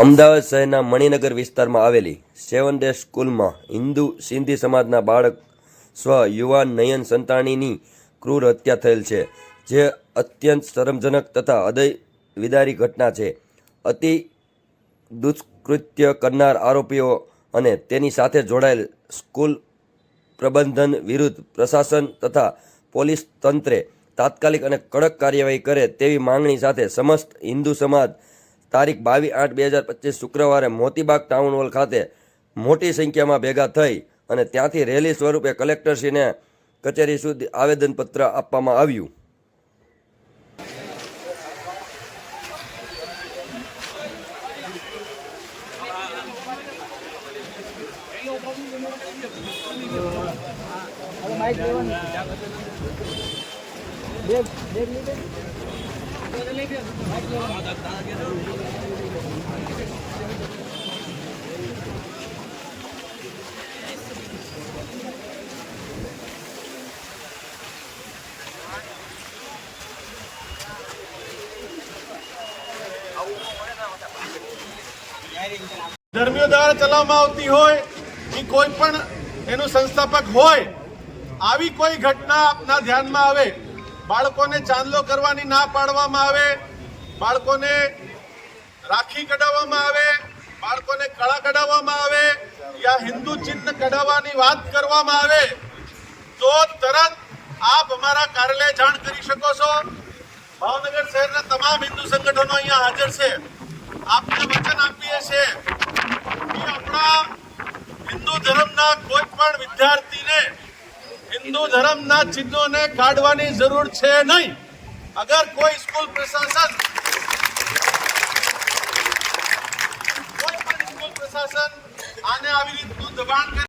અમદાવાદ શહેરના મણિનગર વિસ્તારમાં આવેલી સેવન ડે સ્કૂલમાં હિન્દુ સિંધી સમાજના બાળક સ્વ યુવાન નયન સંતાણીની ક્રૂર હત્યા થયેલ છે, જે અત્યંત શરમજનક તથા હૃદય વિદારી ઘટના છે. અતિ દુષ્કૃત્ય કરનાર આરોપીઓ અને તેની સાથે જોડાયેલ સ્કૂલ પ્રબંધન વિરુદ્ધ પ્રશાસન તથા પોલીસ તંત્રે તાત્કાલિક અને કડક કાર્યવાહી કરે તેવી માંગણી સાથે સમસ્ત હિન્દુ સમાજ તારીખ બાવીસ આઠ બે હજાર પચીસ શુક્રવારે મોતીબાગ ટાઉન હોલ ખાતે મોટી સંખ્યામાં ભેગા થઈ અને ત્યાંથી રેલી સ્વરૂપે કલેક્ટરશ્રીને કચેરી સુધી આવેદનપત્ર આપવામાં આવ્યું. ધર્મીઓ દ્વારા ચલાવવામાં આવતી હોય એ કોઈ પણ એનું સંસ્થાપક હોય, આવી કોઈ ઘટના આપના ધ્યાનમાં આવે બાળકોને ચાંદલો કરવાની ના પાડવામાં આવે, બાળકોને રાખી કઢાવવામાં આવે, બાળકોને કળા કઢાવવામાં આવે યા હિન્દુ ચિહ્ન કઢાવવાની વાત કરવામાં આવે, તો તરત આપ અમારા કાર્યાલય જાણ કરી શકો છો. ભાવનગર શહેરના તમામ હિન્દુ સંગઠનો અહીંયા હાજર છે. આપને વચન આપીએ છીએ કે આપણા હિન્દુ ધર્મના કોઈ પણ વિદ્યાર્થીને હિન્દુ ધર્મના ચિહ્નોને કાઢવાની જરૂર છે નહીં. અગર કોઈ સ્કૂલ પ્રશાસન કોઈ પણ સ્કૂલ પ્રશાસન આને આવી રીતનું દબાણ